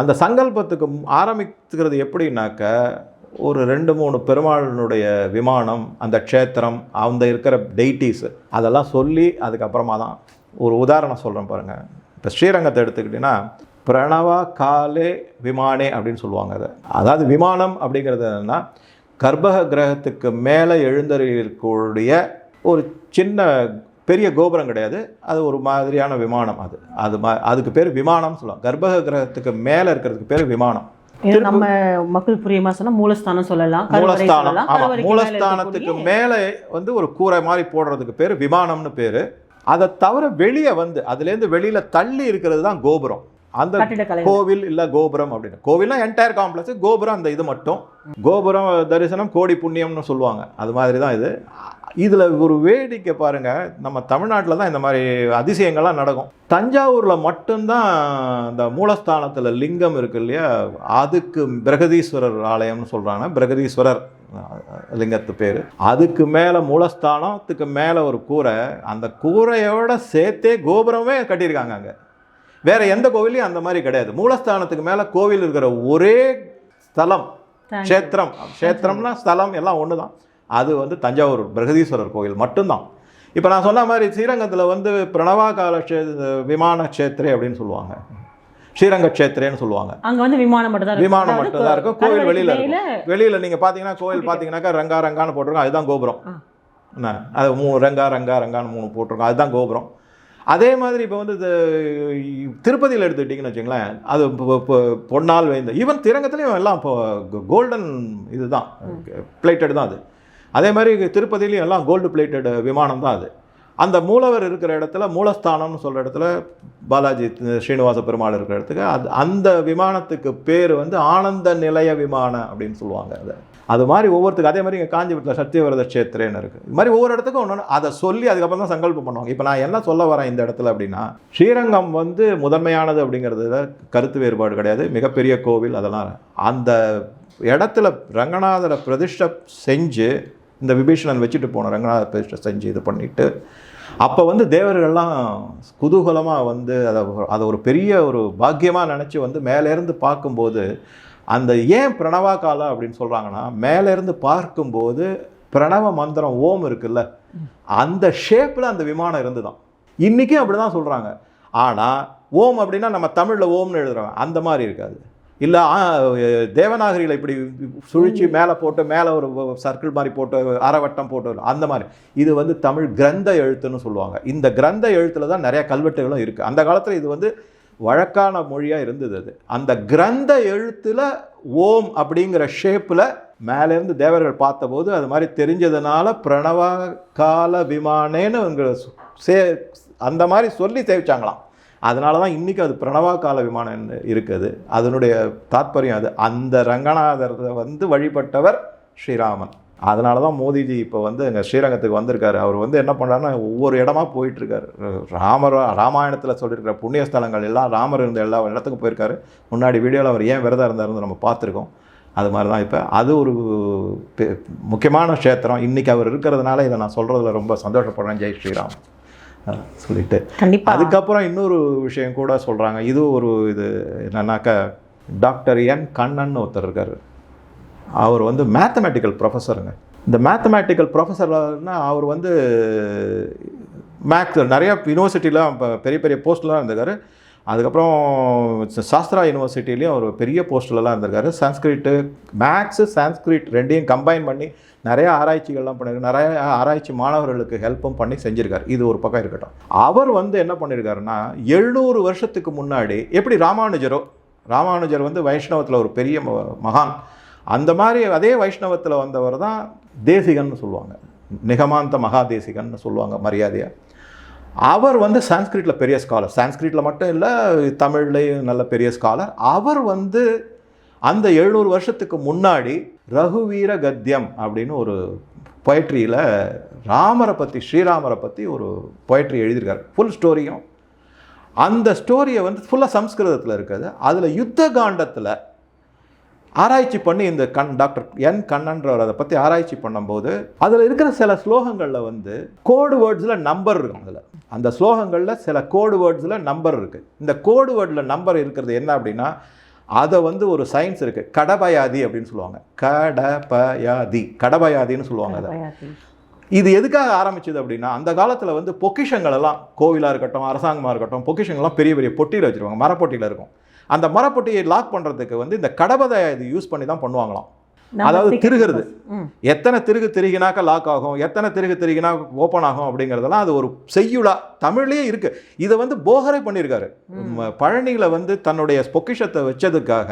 அந்த சங்கல்பத்துக்கு ஆரம்பிக்கிறது எப்படின்னாக்க ஒரு ரெண்டு மூணு பெருமாளினுடைய விமானம் அந்த க்ஷேத்திரம் அந்த இருக்கிற டெய்டிஸ் அதெல்லாம் சொல்லி அதுக்கப்புறமா தான். ஒரு உதாரணம் சொல்கிறேன் பாருங்கள் இப்போ ஸ்ரீரங்கத்தை எடுத்துக்கிட்டிங்கன்னா பிரணவா காலே விமானே அப்படின்னு சொல்லுவாங்க அதை. அதாவது விமானம் அப்படிங்கிறது என்னென்னா கர்ப்பக கிரகத்துக்கு மேலே எழுந்தருளிருக்கக்கூடிய ஒரு சின்ன பெரிய கோபுரம் கிடையாது. அது ஒரு மாதிரியான விமானம் அது. அது மா அதுக்கு பேர் விமானம் சொல்லுவாங்க. கர்ப்பக கிரகத்துக்கு மேலே இருக்கிறதுக்கு பேர் விமானம். நம்ம மக்கள் புரியுமா சொன்னா மூலஸ்தானம் சொல்லலாம் மூலஸ்தானம். சொல்லலாம் ஆமா. கருவறைக்கு மேல மூலஸ்தானத்துக்கு மேலே வந்து ஒரு கூரை மாதிரி போடுறதுக்கு பேர் விமானம்னு பேர். அதை தவிர வெளியே வந்து அதுலேருந்து வெளியில தள்ளி இருக்கிறது தான் கோபுரம். அந்த கோவில் இல்ல கோபுரம் அப்படின்னு. கோவில்னா என்டையர் காம்ப்ளெக்ஸ் கோபுரம் அந்த இது மட்டும். கோபுரம் தரிசனம் கோடி புண்ணியம்னு சொல்லுவாங்க. அது மாதிரி தான் இது. இதுல ஒரு வேடிக்கை பாருங்க. நம்ம தமிழ்நாட்டில் தான் இந்த மாதிரி அதிசயங்கள்லாம் நடக்கும். தஞ்சாவூர்ல மட்டும்தான் இந்த மூலஸ்தானத்துல லிங்கம் இருக்கு இல்லையா? அதுக்கு பிரகதீஸ்வரர் ஆலயம்னு சொல்றாங்க. பிரகதீஸ்வரர் லிங்கத்து பேர். அதுக்கு மேலே மூலஸ்தானத்துக்கு மேலே ஒரு கூரை. அந்த கூரையோட சேர்த்தே கோபுரமே கட்டியிருக்காங்க அங்கே. வேற எந்த கோவிலையும் அந்த மாதிரி கிடையாது. மூலஸ்தானத்துக்கு மேலே கோவில் இருக்கிற ஒரே ஸ்தலம். க்ஷேத்திரம். க்ஷேத்திரம்னா ஸ்தலம் எல்லாம் ஒன்று தான் அது வந்து தஞ்சாவூர் பிரகதீஸ்வரர் கோவில் மட்டும்தான். இப்போ நான் சொன்ன மாதிரி ஸ்ரீரங்கத்தில் வந்து பிரணவாகால க்ஷே விமான க்ஷேத்ரே அப்படின்னு சொல்லுவாங்க. ஸ்ரீரங்க க்ஷேத்ரேன்னு சொல்லுவாங்க. அங்க வந்து விமானம் மட்டும் தான் விமானம் மட்டும் தான் இருக்கும். கோவில் வெளியில இருக்கும். வெளியில் நீங்கள் பார்த்தீங்கன்னா கோவில் பார்த்தீங்கன்னா ரங்கா ரங்கான்னு போட்டிருக்கோம். அதுதான் கோபுரம். என்ன? அது மூணு ரங்கா ரங்கா ரங்கான்னு மூணு போட்டிருக்கோம். அதுதான் கோபுரம். அதே மாதிரி இப்போ வந்து இது திருப்பதியில் எடுத்துக்கிட்டிங்கன்னு வச்சுங்களேன் அது பொ- பொ- பொன்னால் வைந்த ஈவன் திரங்கத்துலேயும் எல்லாம் இப்போ கோல்டன் இதுதான். பிளேட்டட் தான் அது. அதே மாதிரி திருப்பதியிலையும் எல்லாம் கோல்டு பிளேட்டட் விமானம் தான் அது. அந்த மூலவர் இருக்கிற இடத்துல மூலஸ்தானம்னு சொல்கிற இடத்துல பாலாஜி ஸ்ரீனிவாச பெருமாள் இருக்கிற இடத்துக்கு அது அந்த விமானத்துக்கு பேர் வந்து ஆனந்த நிலைய விமானம் அப்படின்னு சொல்லுவாங்க அதை. அது மாதிரி ஒவ்வொருத்துக்கு அதே மாதிரி இங்கே காஞ்சிபுரத்தில் சத்தியவிரத க்ஷேத்திரேன்னு இருக்குது இது மாதிரி ஒவ்வொரு இடத்துக்கும் ஒன்று அதை சொல்லி அதுக்கப்புறம் தான் சங்கல்பம் பண்ணுவாங்க. இப்போ நான் என்ன சொல்ல வரேன் இந்த இடத்துல அப்படின்னா ஸ்ரீரங்கம் வந்து முதன்மையானது அப்படிங்கிறதுல கருத்து வேறுபாடு கிடையாது. மிகப்பெரிய கோவில் அதெல்லாம். அந்த இடத்துல ரங்கநாதரை பிரதிஷ்டை செஞ்சு இந்த விபீஷணன் வச்சுட்டு போன ரங்கநாத பிரதிஷ்டை செஞ்சு இது பண்ணிவிட்டு அப்போ வந்து தேவர்கள்லாம் குதூகலமாக வந்து அதை அதை ஒரு பெரிய ஒரு பாக்கியமாக நினச்சி வந்து மேலேருந்து பார்க்கும்போது அந்த ஏன் பிரணவா காலம் அப்படின்னு சொல்கிறாங்கன்னா மேலேருந்து பார்க்கும்போது பிரணவ மந்திரம் ஓம் இருக்குல்ல அந்த ஷேப்பில் அந்த விமானம் இருந்துதான். இன்றைக்கும் அப்படி தான் சொல்கிறாங்க ஆனால் ஓம் அப்படின்னா நம்ம தமிழில் ஓம்னு எழுதுகிறோம் அந்த மாதிரி இருக்காது. இல்லை தேவநாகரியில் இப்படி சுழிச்சு மேலே போட்டு மேலே ஒரு சர்க்கிள் மாதிரி போட்டு அரைவட்டம் போட்டு அந்த மாதிரி. இது வந்து தமிழ் கிரந்த எழுத்துன்னு சொல்லுவாங்க. இந்த கிரந்த எழுத்துல தான் நிறைய கல்வெட்டுகளும் இருக்குது அந்த காலத்தில் இது வந்து வழக்கான மொழியாக இருந்தது அது. அந்த கிரந்த எழுத்துல ஓம் அப்படிங்கிற ஷேப்பில் மேலேருந்து தேவர்கள் பார்த்தபோது அது மாதிரி தெரிஞ்சதுனால பிரணவ கால விமானேன்னு சே அந்த மாதிரி சொல்லி சேவிச்சாங்களாம் அதனால தான் இன்றைக்கி அது பிரணவா கால விமானம் இருக்குது. அதனுடைய தாத்பரியம் அது. அந்த ரங்கநாதரை வந்து வழிபட்டவர் ஸ்ரீராமன். அதனால தான் மோடிஜி இப்போ வந்து எங்கள் ஸ்ரீரங்கத்துக்கு வந்திருக்காரு. அவர் வந்து என்ன பண்ணுறாருன்னா ஒவ்வொரு இடமா போயிட்டுருக்காரு. ராமர் ராமாயணத்தில் சொல்லியிருக்கிற புண்ணிய ஸ்தலங்கள் எல்லாம் ராமர் இருந்த எல்லா இடத்துக்கும் போயிருக்காரு. முன்னாடி வீடியோவில் அவர் ஏன் விரதம் இருந்தார்னு நம்ம பார்த்துருக்கோம். அது மாதிரி தான் இப்போ. அது ஒரு பெ- முக்கியமான க்ஷேத்திரம். இன்றைக்கி அவர் இருக்கிறதுனால இதை நான் சொல்கிறதுல ரொம்ப சந்தோஷப்படுறேன். ஜெய் ஸ்ரீராம். சொல்லிட்டு. கண்டிப்பா. அதுக்கப்புறம் இன்னொரு விஷயம் கூட சொல்கிறாங்க இது ஒரு இது என்னன்னாக்கா டாக்டர் என் கண்ணன் ஒருத்தர் இருக்கார். அவர் வந்து மேத்தமேட்டிக்கல் ப்ரொஃபஸருங்க இந்த மேத்தமேட்டிக்கல் ப்ரொஃபஸர்னா அவர் வந்து மேக்ஸ் நிறைய யூனிவர்சிட்டிலாம் இப்போ பெரிய பெரிய போஸ்ட்லாம் இருந்திருக்காரு. அதுக்கப்புறம் சாஸ்திரா யூனிவர்சிட்டிலையும் அவர் பெரிய போஸ்ட்லலாம் இருந்திருக்காரு. சான்ஸ்கிரிட்டு மேக்ஸு சான்ஸ்கிரிட் ரெண்டையும் கம்பைன் பண்ணி நிறைய ஆராய்ச்சிகள்லாம் பண்ணியிருக்காரு நிறைய ஆராய்ச்சி மாணவர்களுக்கு ஹெல்ப்பும் பண்ணி செஞ்சுருக்கார். இது ஒரு பக்கம் இருக்கட்டும். அவர் வந்து என்ன பண்ணியிருக்காருன்னா எழுநூறு வருஷத்துக்கு முன்னாடி எப்படி ராமானுஜரோ ராமானுஜர் வந்து வைஷ்ணவத்தில் ஒரு பெரிய ம- மகான். அந்த மாதிரி அதே வைஷ்ணவத்தில் வந்தவர் தான் தேசிகன்னு சொல்லுவாங்க. நிகமாந்த மகாதேசிகன்னு சொல்லுவாங்க மரியாதையாக அவர் வந்து சான்ஸ்கிரிட்டில் பெரிய ஸ்காலர் சான்ஸ்கிரிட்டில் மட்டும் இல்லை தமிழ்லையும் நல்ல பெரிய ஸ்காலர் அவர் வந்து அந்த எழுநூறு வருஷத்துக்கு முன்னாடி ரகுவீர கத்தியம் அப்படின்னு ஒரு பொயட்ரியில் ராமரை பற்றி ஸ்ரீராமரை பற்றி ஒரு பொயட்ரி எழுதியிருக்காரு. ஃபுல் ஸ்டோரியும் அந்த ஸ்டோரியை வந்து ஃபுல்லாக சம்ஸ்கிருதத்தில் இருக்குது. அதில் யுத்த காண்டத்தில் ஆராய்ச்சி பண்ணி இந்த கண் டாக்டர் என் கண்ணன்றவர் அதை பற்றி ஆராய்ச்சி பண்ணும்போது அதில் இருக்கிற சில ஸ்லோகங்களில் வந்து கோடு வேர்ட்ஸில் நம்பர் இருக்கும் அதில். அந்த ஸ்லோகங்களில் சில கோடு வேர்ட்ஸில் நம்பர் இருக்குது இந்த கோடு வேர்டில் நம்பர் இருக்கிறது என்ன அப்படின்னா அதை வந்து ஒரு சயின்ஸ் இருக்குது கடபயாதி அப்படின்னு சொல்லுவாங்க. கடபயாதி. கடபயாதின்னு சொல்லுவாங்க அதை. இது எதுக்காக ஆரம்பிச்சது அப்படின்னா அந்த காலத்தில் வந்து பொக்கிஷங்கள் எல்லாம் கோவிலாக இருக்கட்டும் அரசாங்கமாக இருக்கட்டும் பொக்கிஷங்கள்லாம் பெரிய பெரிய பொட்டியில் வச்சுருவாங்க. மரப்பொட்டியில் இருக்கும். அந்த மரப்பொட்டியை லாக் பண்ணுறதுக்கு வந்து இந்த கடபதை இது யூஸ் பண்ணி தான் பண்ணுவாங்களாம். அதாவது திருகுறது. எத்தனை திருகு திருகினாக்க லாக் ஆகும்? எத்தனை திருகு திருகினா ஓப்பன் ஆகும் அப்படிங்கிறதெல்லாம் அது ஒரு செய்யுளா தமிழ்லேயே இருக்கு. இதை வந்து போகரே பண்ணியிருக்காரு. பழனியில வந்து தன்னுடைய பொக்கிஷத்தை வச்சதுக்காக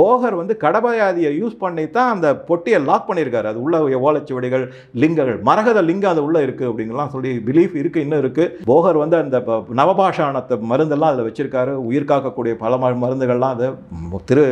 போகர் வந்து கடபாயாதியை யூஸ் பண்ணி தான் அந்த பொட்டியை லாக் பண்ணியிருக்காரு. அது உள்ள ஓலைச்சுவடிகள் லிங்கங்கள் மரகத லிங்கம் அது உள்ள இருக்கு அப்படிங்கலாம் சொல்லி பிலீஃப் இருக்கு இன்னும் இருக்கு. போகர் வந்து அந்த நவபாஷாணத்தை மருந்தெல்லாம் அதில் வச்சிருக்காரு. உயிர் காக்கக்கூடிய பல மருந்துகள்லாம் அது திரு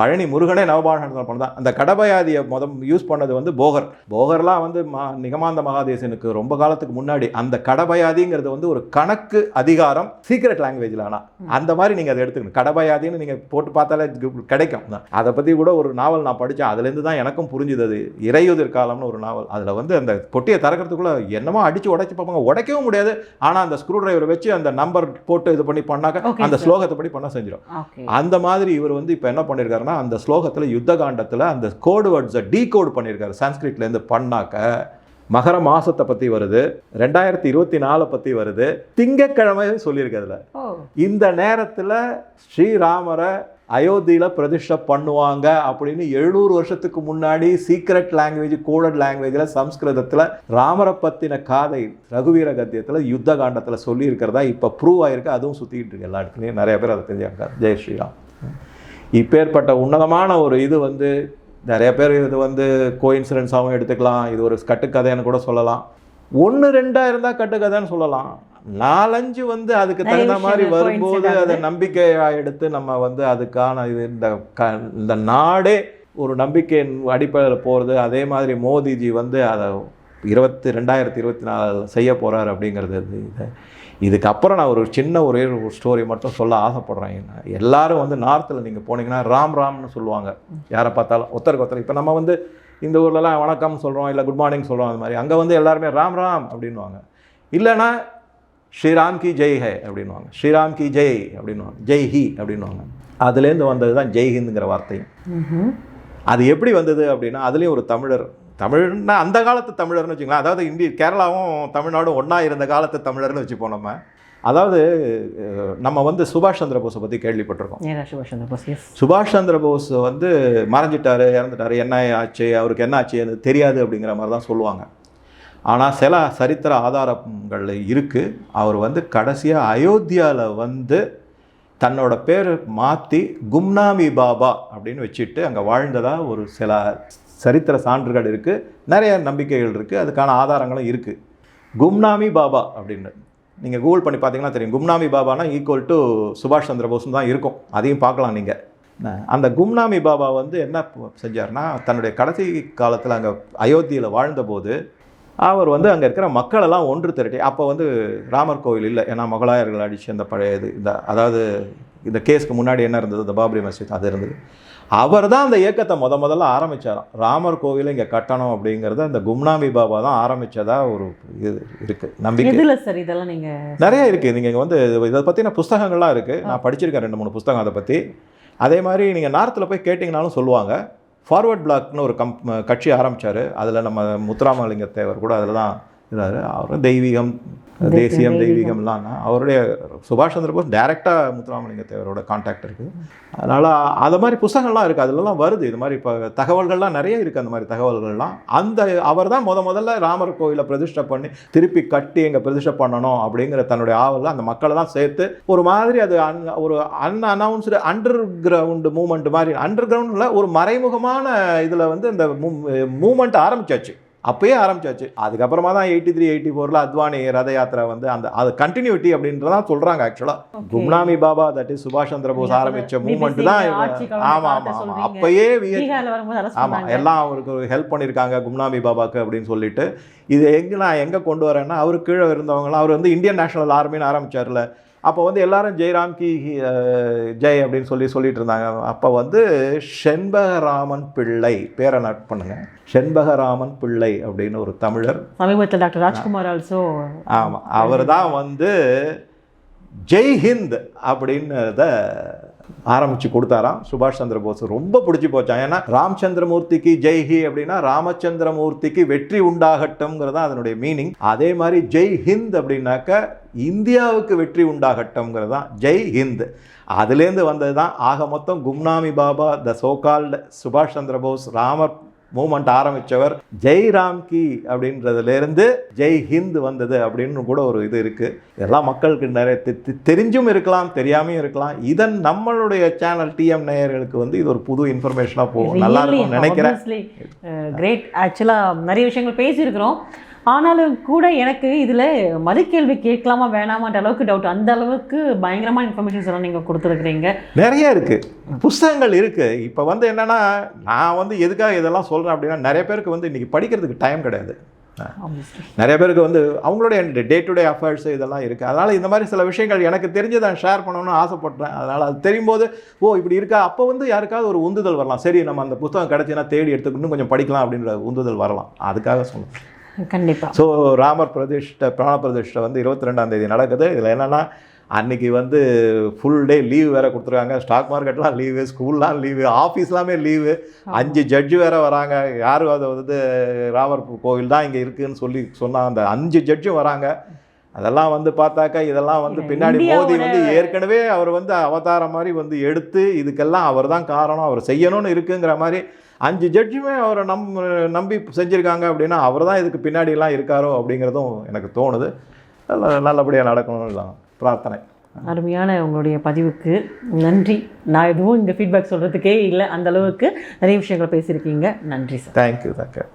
பழனி முருகனே நவபாஷாணத்தில் பண்ணதான். அந்த கடபாயாதியை முதல் யூஸ் பண்ணது வந்து போகர். போகர்லாம் வந்து மா நிகமாந்த மகாதேசனுக்கு ரொம்ப காலத்துக்கு முன்னாடி அந்த கடபயாதிங்கிறது வந்து ஒரு கணக்கு அதிகாரம் சீக்ரெட் லாங்குவேஜில் ஆனால் அந்த மாதிரி நீங்கள் அதை எடுத்துக்கணும். கடபயாதின்னு நீங்கள் போட்டு பார்த்தாலே கிடைக்கும். அதை பற்றி கூட ஒரு நாவல் நான் படித்தேன். அதுலேருந்து தான் எனக்கும் புரிஞ்சுது இறையுதிர் காலம்னு ஒரு நாவல். அதில் வந்து அந்த பொட்டியை திறக்கிறதுக்குள்ள என்னமோ அடித்து உடைச்சு பார்ப்பாங்க. உடைக்கவும் முடியாது. ஆனால் அந்த ஸ்க்ரூ டிரைவர் வச்சு அந்த நம்பர் போட்டு இது பண்ணி பண்ணாக்க அந்த. ஸ்லோகத்தை படி பண்ண செஞ்சிடும். அந்த மாதிரி இவர் வந்து இப்போ என்ன பண்ணியிருக்காருன்னா அந்த ஸ்லோகத்தில் யுத்த காண்டத்தில் அந்த கோடு வேர்ட்ஸை டீ கோட் பண்ணியிருக்காரு. சான்ஸ்கிரிட்லேருந்து பண்ணாக்க மகர மாசத்தை பற்றி வருது ரெண்டாயிரத்தி இருபத்தி நாலை பற்றி வருது திங்கக்கிழமை சொல்லியிருக்கிறதுல ஓ. இந்த நேரத்தில் ஸ்ரீராமரை அயோத்தியில் பிரதிஷ்டை பண்ணுவாங்க அப்படின்னு எழுநூறு வருஷத்துக்கு முன்னாடி சீக்ரெட் லாங்குவேஜ் கோடட் லாங்குவேஜில் சம்ஸ்கிருதத்தில் ராமரை பற்றின காதை ரகுவீர கத்தியத்தில் யுத்த காண்டத்தில் சொல்லியிருக்கிறதா இப்போ ப்ரூவ் ஆயிருக்கு. அதுவும் சுற்றிக்கிட்டு இருக்கு எல்லா இடத்துலையும் நிறைய பேர் அதை தெரிஞ்சாங்க ஜெய் ஸ்ரீராம். இப்பேற்பட்ட உன்னதமான ஒரு இது வந்து நிறைய பேர் இது வந்து கோயின்சிடன்ஸாகவும் எடுத்துக்கலாம். இது ஒரு கட்டுக்கதைன்னு கூட சொல்லலாம். ஒன்று ரெண்டாக இருந்தால் கட்டுக்கதைன்னு சொல்லலாம். நாலஞ்சு வந்து அதுக்கு தகுந்த மாதிரி வரும்போது அதை நம்பிக்கையாக எடுத்து நம்ம வந்து அதுக்கான இது இந்த க இந்த நாடே ஒரு நம்பிக்கையின் அடிப்படையில் போகிறது அதே மாதிரி மோடிஜி வந்து அதை இருபத்தி ரெண்டாயிரத்தி இருபத்தி நாலு செய்ய போகிறார் அப்படிங்கிறது இது. இதுக்கப்புறம் நான் ஒரு சின்ன ஒரே ஒரு ஸ்டோரி மட்டும் சொல்ல ஆசைப்படுறேன். எல்லாரும் வந்து நார்த்தில் நீங்கள் போனீங்கன்னா ராம் ராம்னு சொல்லுவாங்க. யாரை பார்த்தாலும் ஒருத்தருக்கு ஒருத்தர். இப்போ நம்ம வந்து இந்த ஊர்லலாம் வணக்கம் சொல்கிறோம் இல்லை குட் மார்னிங் சொல்கிறோம் அது மாதிரி. அங்கே வந்து எல்லாருமே ராம் ராம் அப்படின்வாங்க இல்லைன்னா ஸ்ரீராம் கி ஜெய் ஹே அப்படின்வாங்க ஸ்ரீராம் கி ஜெய் அப்படின்வாங்க ஜெய் ஹி அப்படின்வாங்க அதுலேருந்து வந்தது தான் ஜெய் ஹிந்துங்கிற வார்த்தையும். அது எப்படி வந்தது அப்படின்னா அதுலேயும் ஒரு தமிழர் தமிழ்னா அந்த காலத்து தமிழர்னு வச்சுக்கலாம் அதாவது இந்திய கேரளாவும் தமிழ்நாடும் ஒன்றா இருந்த காலத்து தமிழர்னு வச்சுப்போம் நம்ம. அதாவது நம்ம வந்து சுபாஷ் சந்திர போஸை பற்றி கேள்விப்பட்டிருக்கோம். சுபாஷ் சந்திர போஸ் சுபாஷ் சந்திர போஸ் வந்து மறைஞ்சிட்டாரு இறந்துட்டாரு. என்ன ஆச்சு அவருக்கு என்ன ஆச்சு அது தெரியாது அப்படிங்கிற மாதிரி தான் சொல்லுவாங்க. ஆனால் சில சரித்திர ஆதாரங்கள் இருக்குது அவர் வந்து கடைசியாக அயோத்தியாவில் வந்து தன்னோட பேர் மாற்றி கும்னாமி பாபா அப்படின்னு வச்சுட்டு அங்கே வாழ்ந்ததா ஒரு சில சரித்திர சான்றுகள் இருக்குது நிறைய நம்பிக்கைகள் இருக்குது அதுக்கான ஆதாரங்களும் இருக்குது கும்னாமி பாபா அப்படின்னு. நீங்கள் கூகுள் பண்ணி பார்த்தீங்கன்னா தெரியும். கும்னாமி பாபானா ஈக்குவல் டு சுபாஷ் சந்திர போஸ்னு தான் இருக்கும். அதையும் பார்க்கலாம் நீங்கள் அந்த கும்னாமி பாபா வந்து என்ன செஞ்சார்னா தன்னுடைய கடைசி காலத்தில் அங்கே அயோத்தியில் வாழ்ந்தபோது அவர் வந்து அங்கே இருக்கிற மக்களெல்லாம் ஒன்று திரட்டி அப்போ வந்து ராமர் கோவில் இல்லை. ஏன்னா முகலாயர்கள் அடிச்சு அந்த பழைய இது இந்த அதாவது இந்த கேஸ்க்கு முன்னாடி என்ன இருந்தது? இந்த பாபரி மஸ்ஜித் அது இருந்தது. அவர் தான் அந்த இயக்கத்தை முத முதல்ல ஆரம்பிச்சாராம். ராமர் கோவிலை இங்கே கட்டணும் அப்படிங்கிறத அந்த கும்னாமி பாபா தான் ஆரம்பிச்சதா ஒரு இது இருக்குது நம்பிக்கை. எதுல சார் இதெல்லாம் நீங்க நிறைய இருக்குது நீங்கள் இங்கே வந்து இது- பற்றின புஸ்தகங்கள்லாம் இருக்குது நான் படிச்சிருக்கேன் ரெண்டு மூணு புஸ்தகம் அதை பற்றி அதே மாதிரி நீங்கள் நார்த்தில் போய் கேட்டிங்கனாலும் சொல்லுவாங்க. ஃபார்வர்ட் பிளாக்னு ஒரு கம் கட்சி ஆரம்பிச்சாரு. அதில் நம்ம முத்துராமலிங்க தேவர் கூட அதில் தான் இருந்தார். அவரும் தெய்வீகம். தேசியம் தெய்வீகம்லாம் அவருடைய சுபாஷ் சந்திர போஸ் டைரெக்டாக முத்துராமலிங்க தேவரோட கான்டாக்ட் இருக்குது அதனால் அது மாதிரி புஸ்தகங்கள்லாம் இருக்குது அதுலலாம் வருது. இது மாதிரி இப்போ தகவல்கள்லாம் நிறைய இருக்குது அந்த மாதிரி தகவல்கள்லாம். அந்த அவர் தான் முத முதல்ல ராமர் கோயிலை பிரதிஷ்டை பண்ணி திருப்பி கட்டி எங்கே பிரதிஷ்டை பண்ணணும் அப்படிங்கிற தன்னுடைய ஆவலில் அந்த மக்களெல்லாம் சேர்த்து ஒரு மாதிரி அது அன் ஒரு unannounced underground movement மாதிரி அண்டர் கிரவுண்டில் ஒரு மறைமுகமான இதில் வந்து இந்த மூமெண்ட் ஆரம்பிச்சாச்சு. அப்பயே ஆரம்பிச்சாச்சு. அதுக்கப்புறமா தான் எயிட்டி த்ரீ எயிட்டி ஃபோரில் அத்வானி ரத யாத்திரை வந்து அந்த அது கண்டினியூட்டி அப்படின்றதான் சொல்கிறாங்க ஆக்சுவலாக கும்னாமி பாபா தட் இஸ் சுபாஷ் சந்திர போஸ் BBC மூமெண்ட் தான் இவங்க- ஆட்சி காலத்துல ஆமா பார்த்து ஆமா ஆமா. சொல்றீங்க. அப்பயே வி- பீகார்ல வரும்போது அரசு ஆமா பண்ணாங்க. எல்லாம் அவருக்கு ஒரு ஹெல்ப் பண்ணியிருக்காங்க கும்னாமி பாபாக்கு அப்படின்னு சொல்லிட்டு. இது எங்க நான் எங்க கொண்டு வரேன்னா அவர் கீழே இருந்தவங்களாம் அவர் வந்து இந்தியன் நேஷனல் ஆர்மின்னு ஆரம்பிச்சார்ல. அப்போ வந்து எல்லாரும் ஜெயராம் கி ஜெய் அப்படின்னு சொல்லி சொல்லிட்டு இருந்தாங்க அப்போ வந்து செண்பகராமன் பிள்ளை பேரை நோட் பண்ணுங்க. செண்பகராமன் பிள்ளை அப்படின்னு ஒரு தமிழர். சமீபத்தில் டாக்டர் ராஜ்குமார் ஆல்சோ ஆமாம் அவர் தான் வந்து ஜெய் ஹிந்த் அப்படின்றத ஆரம்பித்து கொடுத்தாராம். சுபாஷ் சந்திர போஸ் ரொம்ப பிடிச்சி போச்சான் ஏன்னா ராமச்சந்திரமூர்த்திக்கு ஜெய் ஹி அப்படின்னா ராமச்சந்திரமூர்த்திக்கு வெற்றி உண்டாகட்டும்ங்கிறது தான் அதனுடைய மீனிங். அதே மாதிரி ஜெய் ஹிந்த் அப்படின்னாக்க இந்தியாவுக்கு வெற்றி உண்டாகட்டும்ங்கிறது தான் ஜெய் ஹிந்த். அதுலேருந்து வந்தது தான் ஆக மொத்தம் Gumnami Baba the so called சுபாஷ் சந்திர போஸ் ராமர் மூமெண்ட் ஆரம்பித்தவர் ஜெய் ராம் கி அப்படின்றதுலேருந்து ஜெய் ஹிந்த் வந்தது அப்படின்னு கூட ஒரு இது இருக்குது இதெல்லாம் மக்களுக்கு நிறைய தெரிஞ்சும் இருக்கலாம் தெரியாமையும் இருக்கலாம். இதன் நம்மளுடைய சேனல் டிஎம் நேயர்களுக்கு வந்து இது ஒரு புது இன்ஃபர்மேஷனாக போகும். நல்லா இருக்கும்னு நினைக்கிறேன். கிரேட் ஆக்சுவலாக நிறைய விஷயங்கள் பேசியிருக்கிறோம். ஆனாலும் கூட எனக்கு இதில் மறுகேள்வி கேட்கலாமா வேணாமான்ற அளவுக்கு டவுட் அந்த அளவுக்கு பயங்கரமான இன்ஃபர்மேஷன்ஸ் எல்லாம் நீங்கள் கொடுத்துருக்குறீங்க. நிறைய இருக்குது புஸ்தகங்கள் இருக்குது இப்போ வந்து என்னென்னா நான் வந்து எதுக்காக இதெல்லாம் சொல்கிறேன் அப்படின்னா நிறைய பேருக்கு வந்து இன்றைக்கி படிக்கிறதுக்கு டைம் கிடையாது. நிறைய பேருக்கு வந்து அவங்களுடைய டே டு டே அஃபேர்ஸ் இதெல்லாம் இருக்குது அதனால் இந்த மாதிரி சில விஷயங்கள் எனக்கு தெரிஞ்சதை நான் ஷேர் பண்ணணும்னு ஆசைப்பட்றேன். அதனால் அது தெரியும் போது ஓ இப்படி இருக்கா? அப்போ வந்து யாருக்காவது ஒரு உந்துதல் வரலாம். சரி நம்ம அந்த புத்தகம் கிடச்சினா தேடி எடுத்து இன்னும் கொஞ்சம் படிக்கலாம் அப்படின்ற உந்துதல் வரலாம். அதுக்காக சொன்னேன் கண்டிப்பா. ஸோ ராமர் பிரதிஷ்டை பிராண பிரதிஷ்டை வந்து இருபத்தி ரெண்டாம் தேதி நடக்குது. இதில் என்னென்னா அன்னைக்கு வந்து ஃபுல் டே லீவ் வேறு கொடுத்துருக்காங்க. ஸ்டாக் மார்க்கெட்லாம் லீவு ஸ்கூல்லாம் லீவு ஆஃபீஸ்லாமே லீவு அஞ்சு ஜட்ஜு வேறு வராங்க. யாரும் அதை வந்து ராமர் கோவில் தான் இங்கே இருக்குன்னு சொல்லி சொன்னாங்க அந்த அஞ்சு ஜட்ஜும் வராங்க. அதெல்லாம் வந்து பார்த்தாக்கா இதெல்லாம் வந்து பின்னாடி மோடி வந்து ஏற்கனவே அவர் வந்து அவதாரம் மாதிரி வந்து எடுத்து இதுக்கெல்லாம் அவர் தான் காரணம் அவர் செய்யணும்னு இருக்குங்கிற மாதிரி அஞ்சு ஜட்ஜுமே அவரை நம் நம்பி செஞ்சுருக்காங்க அப்படின்னா அவர் தான் இதுக்கு பின்னாடிலாம் இருக்காரோ அப்படிங்கிறதும் எனக்கு தோணுது. நல்ல நல்லபடியாக நடக்கணும்னு தான் பிரார்த்தனை. அருமையான உங்களுடைய பதிவுக்கு நன்றி. நான் எதுவும் இங்கே ஃபீட்பேக் சொல்கிறதுக்கே இல்லை அந்த அளவுக்கு நிறைய விஷயங்களை பேசியிருக்கீங்க. நன்றி சார். Thank you thank you